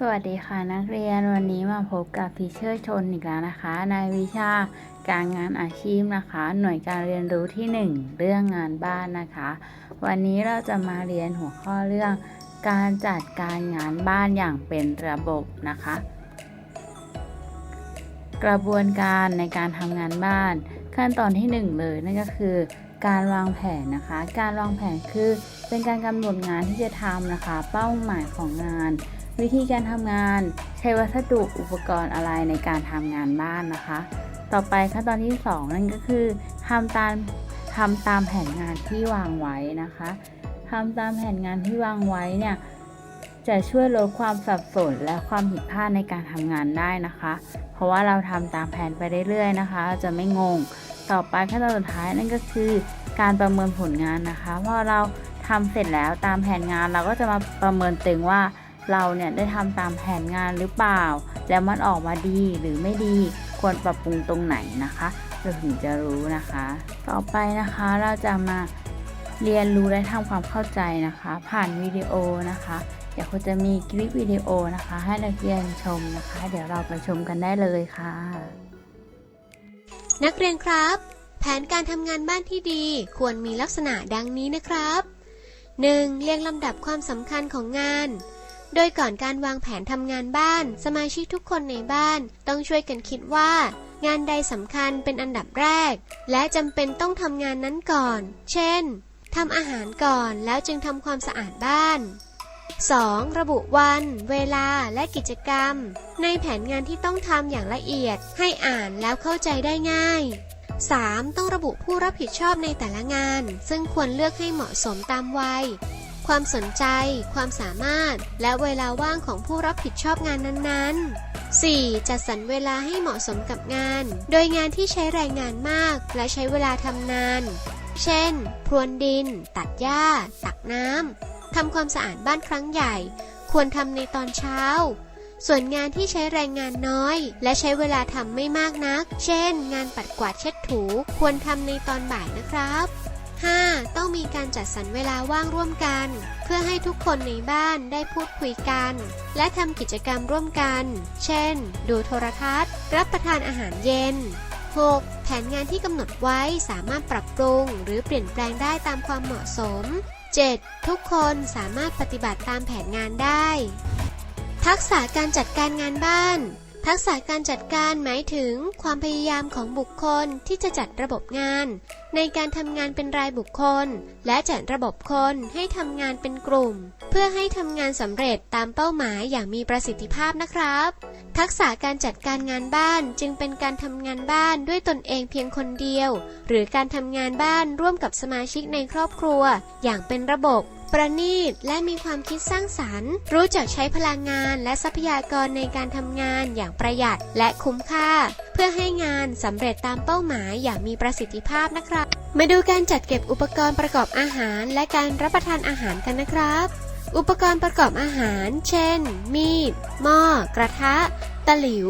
สวัสดีค่ะนักเรียนวันนี้มาพบกับพิเชอร์ชนอีกแล้วนะคะ ในวิชาการงานอาชีพนะคะ หน่วยการเรียนรู้ที่ 1 เรื่องงานบ้านนะคะ วันนี้เราจะมาเรียนหัวข้อเรื่อง การจัดการงานบ้านอย่างเป็นระบบนะคะ กระบวนการในการทำงานบ้าน ขั้นตอนที่ 1 เลยนั่นก็คือการวางแผนนะคะ การวางแผนคือเป็นการกำหนดงานที่จะทำนะคะ เป้าหมายของงาน วิธีการทำงานใช้วัสดุอุปกรณ์อะไรในการทำงานบ้านนะคะ ต่อไปขั้นตอนที่ 2 นั่นก็คือทำตามทำตามแผนงานที่วางไว้นะคะทำตามแผนงานที่วางไว้เนี่ยจะช่วยลดความสับสนและความผิดพลาดในการทำงานได้นะคะ เพราะว่าเราทำตามแผนไปเรื่อยๆนะคะเราจะไม่งง ต่อไปขั้นตอนสุดท้ายนั่นก็คือการประเมินผลงานนะคะพอเราทำเสร็จแล้วตามแผนงานเราก็จะมาประเมินตึงว่า เราเนี่ยได้ทำตามแผนงานหรือเปล่า แล้วมันออกมาดีหรือไม่ดีควรปรับปรุงตรงไหนนะคะ เราถึงจะรู้นะคะ ต่อไปนะคะเราจะมาเรียนรู้และทำความเข้าใจนะคะ ผ่านวิดีโอนะคะเดี๋ยวคุณจะมีคลิปวิดีโอนะคะ ให้นักเรียนชมนะคะ เดี๋ยวเราไปชมกันได้เลยค่ะ นักเรียนครับ แผนการทำงานบ้านที่ดีควรมีลักษณะดังนี้นะครับ 1. เรียงลำดับความสำคัญของงาน โดยก่อนการวางแผนทำงานบ้าน สมาชิกทุกคนในบ้าน ต้องช่วยกันคิดว่า งานใดสำคัญเป็นอันดับแรก และจำเป็นต้องทำงานนั้นก่อน เช่นทำอาหารก่อนแล้วจึงทำความสะอาดบ้าน 2. ระบุวัน เวลา และกิจกรรม ในแผนงานที่ต้องทำอย่างละเอียด ให้อ่านแล้วเข้าใจได้ง่าย 3. ต้องระบุผู้รับผิดชอบในแต่ละงาน ซึ่งควรเลือกให้เหมาะสมตามวัย ความสนใจ ความสามารถ และเวลาว่างของผู้รับผิดชอบงานนั้น ๆ 4. จัดสรรเวลาให้เหมาะสมกับงาน โดยงานที่ใช้แรงงานมากและใช้เวลาทำนาน เช่น พรวนดิน ตัดหญ้า ตักน้ำ ทำความสะอาดบ้านครั้งใหญ่ ควรทำในตอนเช้า ส่วนงานที่ใช้แรงงานน้อย และใช้เวลาทำไม่มากนัก เช่น งานปัดกวาดเช็ดถู ควรทำในตอนบ่ายนะครับ 5. ต้องมีการจัดสรรเวลาว่างร่วมกัน เพื่อให้ทุกคนในบ้านได้พูดคุยกัน และทำกิจกรรมร่วมกัน เช่น ดูโทรทัศน์ รับประทานอาหารเย็น 6. แผนงานที่กำหนดไว้สามารถปรับปรุง หรือเปลี่ยนแปลงได้ตามความเหมาะสม 7. ทุกคนสามารถปฏิบัติตามแผนงานได้ ทักษะการจัดการงานบ้าน ทักษะการจัดการหมายถึงความพยายามของบุคคลที่จะจัดระบบงาน ในการทำงานเป็นรายบุคคล และจัดระบบคนให้ทำงานเป็นกลุ่ม เพื่อให้ทำงานสำเร็จตามเป้าหมายอย่างมีประสิทธิภาพนะครับ ทักษะการจัดการงานบ้านจึงเป็นการทำงานบ้านด้วยตนเองเพียงคนเดียว หรือการทำงานบ้านร่วมกับสมาชิกในครอบครัว อย่างเป็นระบบ ประณีตและมีความคิดสร้างสรรค์ รู้จักใช้พลังงานและทรัพยากรในการทำงานอย่างประหยัดและคุ้มค่า เพื่อให้งานสำเร็จตามเป้าหมายอย่างมีประสิทธิภาพนะครับ มาดูการจัดเก็บอุปกรณ์ประกอบอาหาร และการรับประทานอาหารกันนะครับ อุปกรณ์ประกอบอาหาร เช่น มีด หม้อ กระทะ ตะหลิว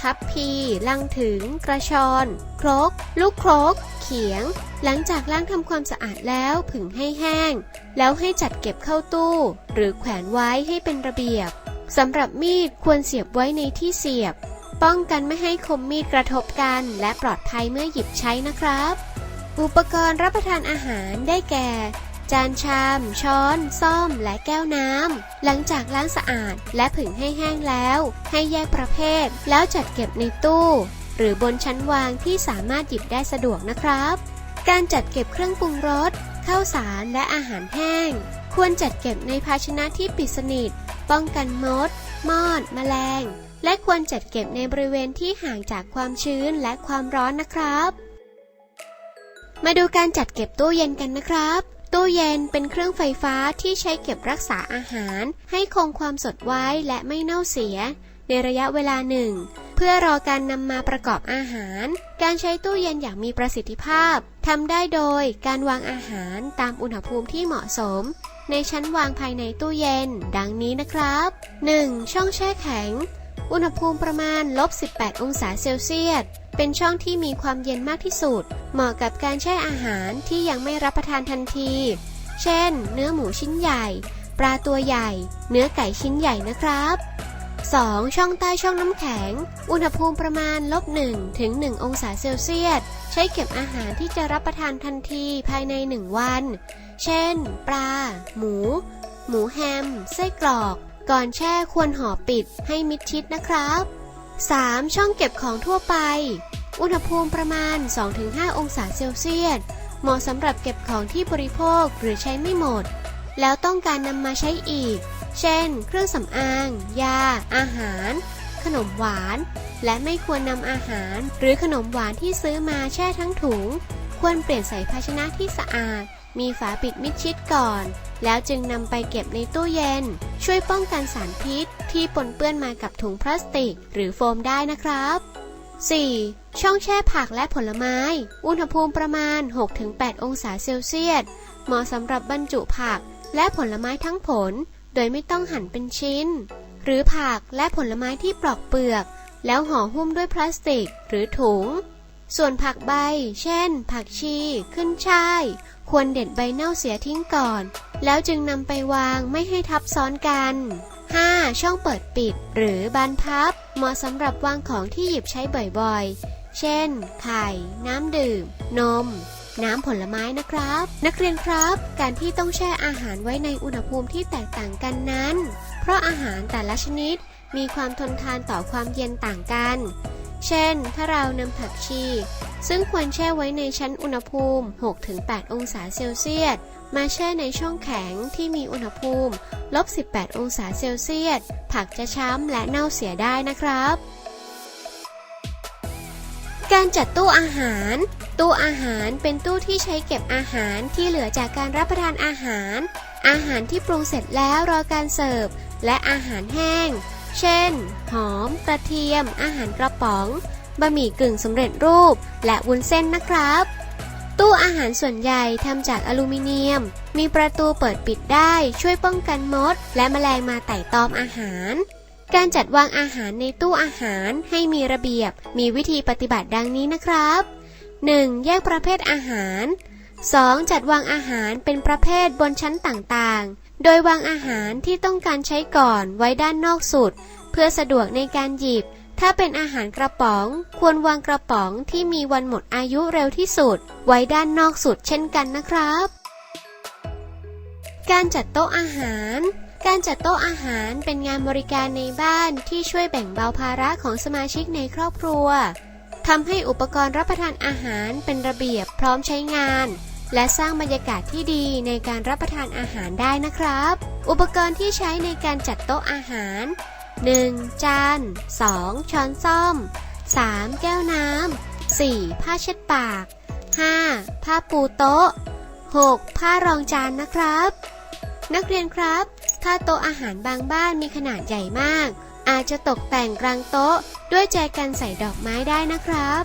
ทัพพี ลังถึง กระชอน ครก ลูกครก เขียง หลังจากล้างทำความสะอาดแล้วผึ่งให้แห้ง แล้วให้จัดเก็บเข้าตู้ หรือแขวนไว้ให้เป็นระเบียบสำหรับมีดควรเสียบไว้ในที่เสียบ ป้องกันไม่ให้คมมีดกระทบกัน และปลอดภัยเมื่อหยิบใช้นะครับ อุปกรณ์รับประทานอาหารได้แก่ จานชาม ช้อน ซ่อม และแก้วน้ำ หลังจากล้างสะอาดและผึ่งให้แห้งแล้ว ให้แยกประเภท แล้วจัดเก็บในตู้ หรือบนชั้นวางที่สามารถหยิบได้สะดวกนะครับ การจัดเก็บเครื่องปรุงรสข้าวสารและอาหารแห้ง ควรจัดเก็บในภาชนะที่ปิดสนิท ป้องกันมด มอด แมลง และควรจัดเก็บในบริเวณที่ห่างจากความชื้นและความร้อนนะครับ มาดูการจัดเก็บตู้เย็นกันนะครับตู้เย็นเป็นเครื่องไฟฟ้าที่ใช้เก็บรักษาอาหาร ให้คงความสดไว้และไม่เน่าเสีย ในระยะเวลาหนึ่ง เพื่อรอการนำมาประกอบอาหาร การใช้ตู้เย็นอย่างมีประสิทธิภาพทำได้โดยการวางอาหารตามอุณหภูมิที่เหมาะสม ในชั้นวางภายในตู้เย็น ดังนี้นะครับ 1. ช่องแช่แข็ง อุณหภูมิประมาณลบ18 องศาเซลเซียสเป็นช่องที่มีความเย็นมากที่สุด เหมาะกับการแช่อาหารที่ยังไม่รับประทานทันที เช่น เนื้อหมูชิ้นใหญ่ ปลาตัวใหญ่ เนื้อไก่ชิ้นใหญ่นะครับ 2. ช่องใต้ช่องน้ำแข็ง อุณหภูมิประมาณลบ1ถึง 1 องศาเซลเซียส ใช้เก็บอาหารที่จะรับประทานทันทีภายใน 1 วัน เช่น ปลา หมู หมูแฮม ไส้กรอก ก่อนแช่ควรห่อปิดให้มิดชิดนะครับ 3. ช่องเก็บของทั่วไป อุณหภูมิประมาณ 2-5 องศาเซลเซียส เหมาะสำหรับเก็บของที่บริโภคหรือใช้ไม่หมด แล้วต้องการนำมาใช้อีก เช่น เครื่องสำอาง ยา อาหาร ขนมหวาน และไม่ควรนำอาหาร หรือขนมหวานที่ซื้อมาแช่ทั้งถุง ควรเปลี่ยนใส่ภาชนะที่สะอาด มีฝาปิดมิดชิดก่อน แล้วจึงนำไปเก็บในตู้เย็น ช่วยป้องกันสารพิษ ที่ปนเปื้อนมากับถุงพลาสติก หรือโฟมได้นะครับ 4. ช่องแช่ผักและผลไม้ อุณหภูมิประมาณ 6-8 องศาเซลเซียส เหมาะสำหรับบรรจุผักและผลไม้ทั้งผล โดยไม่ต้องหั่นเป็นชิ้น หรือผักและผลไม้ที่ปลอกเปลือก แล้วห่อหุ้มด้วยพลาสติกหรือถุง ส่วนผักใบ เช่น ผักชี ขึ้นช่าย ควรเด็ดใบเน่าเสียทิ้งก่อน แล้วจึงนำไปวางไม่ให้ทับซ้อนกัน 5. ช่องเปิดปิด หรือบานพับ เหมาะสำหรับวางของที่หยิบใช้บ่อยๆ เช่น ไข่ น้ำดื่ม นม น้ำผลไม้นะครับ นักเรียนครับ การที่ต้องแช่อาหารไว้ในอุณหภูมิที่แตกต่างกันนั้น เพราะอาหารแต่ละชนิดมีความทนทานต่อความเย็นต่างกัน เช่น ถ้าเรานำผักชี ซึ่งควรแช่ไว้ในชั้นอุณหภูมิ 6-8 องศาเซลเซียส มาแช่ในช่องแข็งที่มีอุณหภูมิลบ 18 องศาเซลเซียส ผักจะช้ำและเน่าเสียได้นะครับ การจัดตู้อาหาร ตู้อาหารเป็นตู้ที่ใช้เก็บอาหารที่เหลือจากการรับประทานอาหาร อาหารที่ปรุงเสร็จแล้วรอการเสิร์ฟ และอาหารแห้ง เช่น หอม กระเทียม อาหารกระป๋อง บะหมี่กึ่งสำเร็จรูป และวุ้นเส้นนะครับ ตู้อาหารส่วนใหญ่ทำจากอลูมิเนียม มีประตูเปิดปิดได้ ช่วยป้องกันมด และแมลงมาไต่ตอมอาหารการจัดวางอาหารในตู้อาหารให้มีระเบียบ มีวิธีปฏิบัติดังนี้นะครับ 1. แยกประเภทอาหาร 2. จัดวางอาหารเป็นประเภทบนชั้นต่างๆ โดยวางอาหารที่ต้องการใช้ก่อนไว้ด้านนอกสุด เพื่อสะดวกในการหยิบ ถ้าเป็นอาหารกระป๋อง ควรวางกระป๋องที่มีวันหมดอายุเร็วที่สุด ไว้ด้านนอกสุดเช่นกันนะครับ การจัดโต๊ะอาหาร การจัดโต๊ะอาหารเป็นงานบริการในบ้านที่ช่วยแบ่งเบาภาระของสมาชิกในครอบครัว ทำให้อุปกรณ์รับประทานอาหารเป็นระเบียบพร้อมใช้งาน และสร้างบรรยากาศที่ดีในการรับประทานอาหารได้นะครับ อุปกรณ์ที่ใช้ในการจัดโต๊ะอาหาร 1. จาน 2. ช้อนส้อม 3. แก้วน้ำ 4. ผ้าเช็ดปาก 5. ผ้าปูโต๊ะ 6. ผ้ารองจานนะครับ นักเรียนครับ ถ้าโต๊ะอาหารบางบ้านมีขนาดใหญ่มาก อาจจะตกแต่งกลางโต๊ะ ด้วยแจกันใส่ดอกไม้ได้นะครับ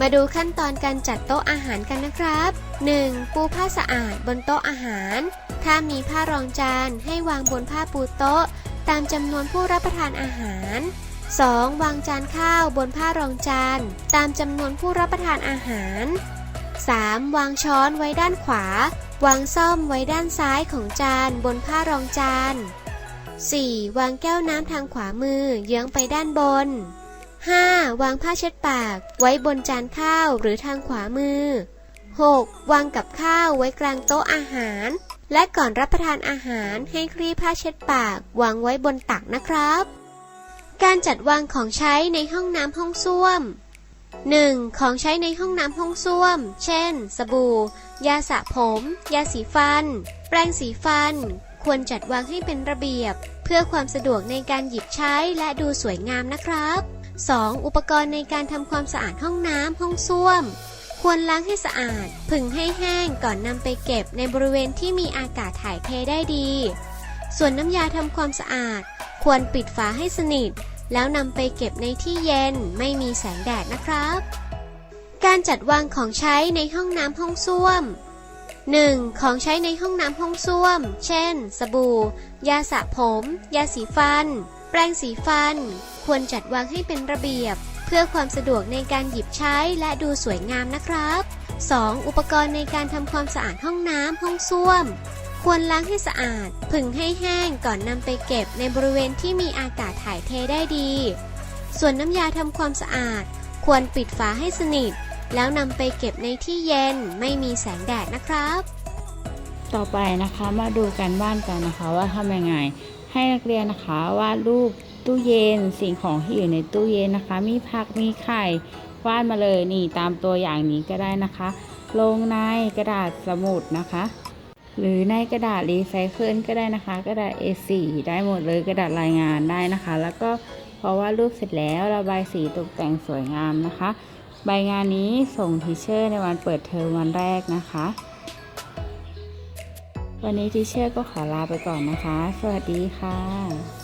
มาดูขั้นตอนการจัดโต๊ะอาหารกันนะครับ 1. ปูผ้าสะอาดบนโต๊ะอาหาร ถ้ามีผ้ารองจานให้วางบนผ้าปูโต๊ะ ตามจำนวนผู้รับประทานอาหาร 2. วางจานข้าวบนผ้ารองจาน ตามจำนวนผู้รับประทานอาหาร 3. วางช้อนไว้ด้านขวา วางซ่อมไว้ด้านซ้ายของจานบนผ้ารองจาน 4. วางแก้วน้ำทางขวามือเยื้องไปด้านบน 5. วางผ้าเช็ดปาก ไว้บนจานข้าวหรือทางขวามือ 6. วางกับข้าวไว้กลางโต๊ะอาหาร และก่อนรับประทานอาหารให้คลี่ผ้าเช็ดปาก วางไว้บนตักนะครับ การจัดวางของใช้ในห้องน้ำห้องส้วม 1. ของใช้ในห้องน้ำห้องส้วม เช่น สบู่ ยาสระผม ยาสีฟัน แปรงสีฟัน ควรจัดวางให้เป็นระเบียบ เพื่อความสะดวกในการหยิบใช้และดูสวยงามนะครับ 2. อุปกรณ์ในการทำความสะอาดห้องน้ำห้องส้วม ควรล้างให้สะอาด ผึ่งให้แห้งก่อนนำไปเก็บในบริเวณที่มีอากาศถ่ายเทได้ดี ส่วนน้ำยาทำความสะอาด ควรปิดฝาให้สนิท แล้วนำไปเก็บในที่เย็นไม่มีแสงแดดนะครับ การจัดวางของใช้ในห้องน้ำห้องส้วม 1. ของใช้ในห้องน้ำห้องส้วม เช่น สบู่ ยาสระผม ยาสีฟัน ปรงสีฟัน ควรจัดวางให้เป็นระเบียบ เพื่อความสะดวกในการหยิบใช้และดูสวยงามนะครับ 2. อุปกรณ์ในการทำความสะอาดห้องน้ำห้องส้วมคควรล้างให้สะอาด ผึ่งให้แห้งก่อนนำไปเก็บในบริเวณที่มีอากาศถ่ายเทได้ดี ส่วนน้ำยาทำความสะอาด ควรปิดฝาให้สนิท แล้วนำไปเก็บในที่เย็นไม่มีแสงแดดนะครับ ต่อไปนะคะมาดูกันบ้านกันนะคะว่าทำยังไง ให้นักเรียนนะคะวาดรูปตู้เย็นสิ่งของที่อยู่ในตู้เย็นนะคะ มีผักมีไข่วาดมาเลยนี่ตามตัวอย่างนี้ก็ได้นะคะ ลงในกระดาษสมุดนะคะ หรือในกระดาษรีไซเคิลก็ได้นะคะ กระดาษ A4 ได้หมดเลยกระดาษรายงานได้นะคะ แล้วก็พอวาดรูปเสร็จแล้วระบายสีตกแต่งสวยงามนะคะ ใบงานนี้ส่งทีเชอร์ในวันเปิดเทอมวันแรกนะคะ วันนี้ทีเชอร์ก็ขอลาไปก่อนนะคะ สวัสดีค่ะ